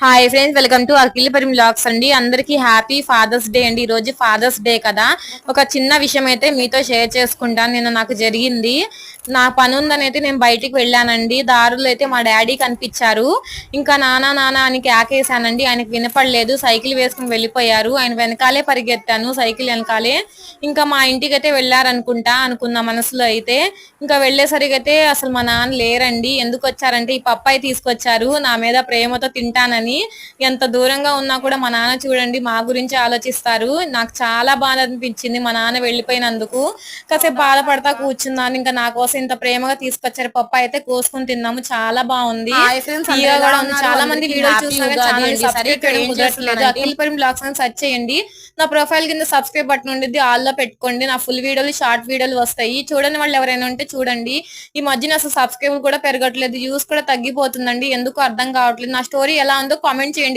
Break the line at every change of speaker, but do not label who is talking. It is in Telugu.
Hi friends welcome to Akhilapari blogs అండి. అందరికీ హ్యాపీ ఫాదర్స్ డే అండి. ఈ రోజు ఫాదర్స్ డే కదా. ఒక చిన్న విషయం అయితే మీతో షేర్ చేసుకుంటాను. నిన్న నాకు జరిగింది. నా పని ఉందని అయితే నేను బయటికి వెళ్ళానండి. దారులు అయితే మా డాడీ కనిపించారు. ఇంకా నానా నానా అని కేకేసానండి ఆయనకి వినపడలేదు. సైకిల్ వేసుకుని వెళ్ళిపోయారు. ఆయన వెనకాలే పరిగెత్తాను. సైకిల్ వెనకాలే. ఇంకా మా ఇంటికి అయితే వెళ్ళారనుకుంటా అనుకున్న మనసులో అయితే. ఇంకా వెళ్ళేసరికి అయితే అసలు మా నాన్న లేరండి. ఎందుకు వచ్చారంటే ఈ పప్పాయి తీసుకొచ్చారు. నా మీద ప్రేమతో తింటానని ఎంత దూరంగా ఉన్నా కూడా మా నాన్న చూడండి మా గురించి ఆలోచిస్తారు. నాకు చాలా బాధ అనిపించింది మా నాన్న వెళ్ళిపోయినందుకు. కాసేపు బాధపడతా కూర్చున్నాను. ఇంకా నా కోసం ఇంత ప్రేమగా తీసుకొచ్చారు పప్పాయి అయితే కోసుకుని తిన్నాము. చాలా బాగుంది? చాలా మంది
అందరికీ
వీడియో
హ్యాపీ
చూస్తున్నారు చేయడం
ఏం
కుదరట్లేదు.
చేస్తున్నారంటే-
అఖిలపరం బ్లాగ్స్ అని సెర్చ్ చేయండి. నా ప్రొఫైల్ కింద సబ్స్క్రైబ్ బటన్ ఉండిద్ది. ఆల్లో పెట్టుకోండి. నా ఫుల్ వీడియోలు షార్ట్ వీడియోలు వస్తాయి. చూడని వాళ్ళు ఎవరైనా ఉంటే చూడండి. ఈ మధ్యన అసలు సబ్స్క్రైబ్ కూడా పెరగట్లేదు. వ్యూస్ కూడా తగ్గిపోతుందండి. ఎందుకు అర్థం కావట్లేదు. నా స్టోరీ ఎలా ఉందో కామెంట్ చేయండి.